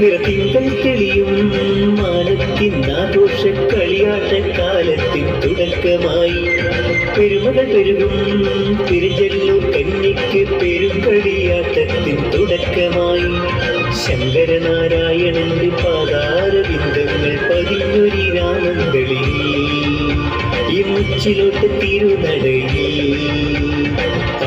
നിറത്തിങ്കൾ തെളിയും മാനത്തിനാഘോഷ കളിയാട്ട കാലത്തിൻ തുടക്കമായി. പെരുമകൾ പെരുകും തിരുജല്ലൂർ കന്നിക്ക് പെരുങ്കളിയാട്ടത്തിൻ തുടക്കമായി. ശങ്കരനാരായണന്റെ പാതാരബിന്ദങ്ങൾ പതിഞ്ഞൊരി രാമങ്ങളിൽ ഈ മുച്ചിലോട്ട് തിരുനടയിൽ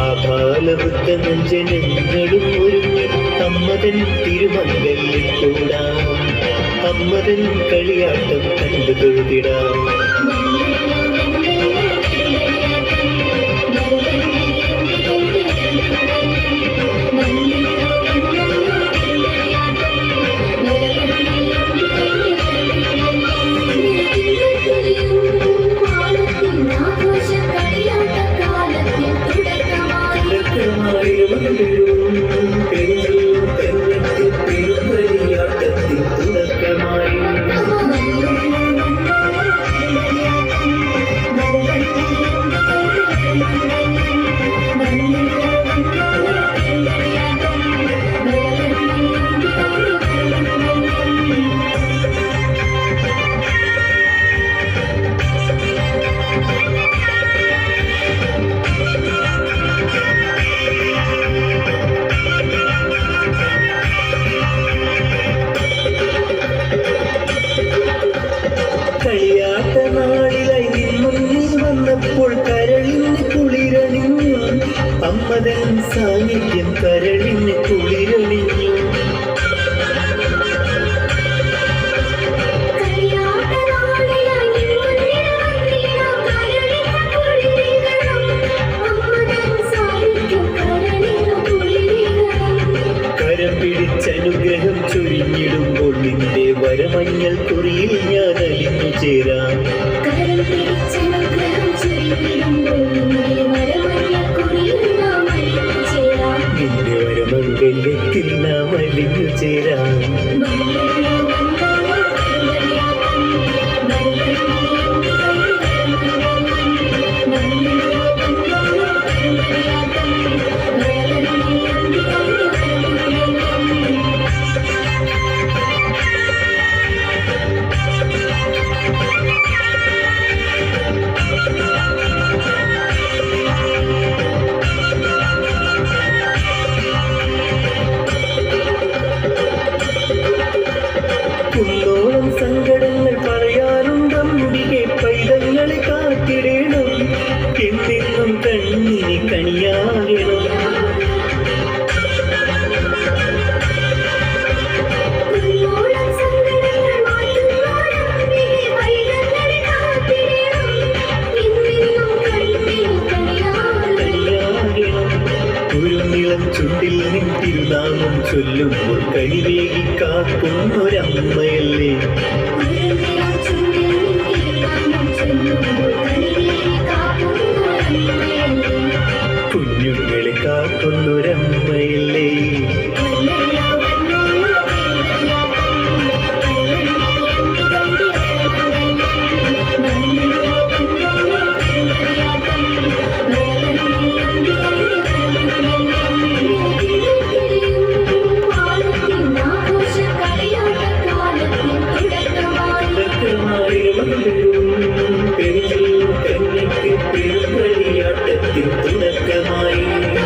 ആപാലവൃത്തനും ജനങ്ങളും ഒരുങ്ങി അമ്മതൻ തിരുമംഗല്യം കൂടാം അമ്മതൻ കളിയാട്ടം കണ്ടു തൊഴുതിടാം. അമ്മതൻ സാന്നിധ്യം കരളിന് കുളിരണിഞ്ഞു കരം പിടിച്ചനുഗ്രഹം ചൊരിഞ്ഞിടുമ്പോൾ നിന്റെ വരമഞ്ഞൽ കുറിയിൽ ഞാൻ അലിഞ്ഞു ചേരാം. കാത്തിടേണം. എന്നെന്നും കണ്ണിനെ കണിയാകണം. ചുണ്ടിൽ നിൻ തിരുനാമം ചൊല്ലുമ്പോൾ കഴിവേകി കാക്കുന്നൊരമ്മയല്ലേ ും? விளையாட்டத்தின் தொடக்கமாய்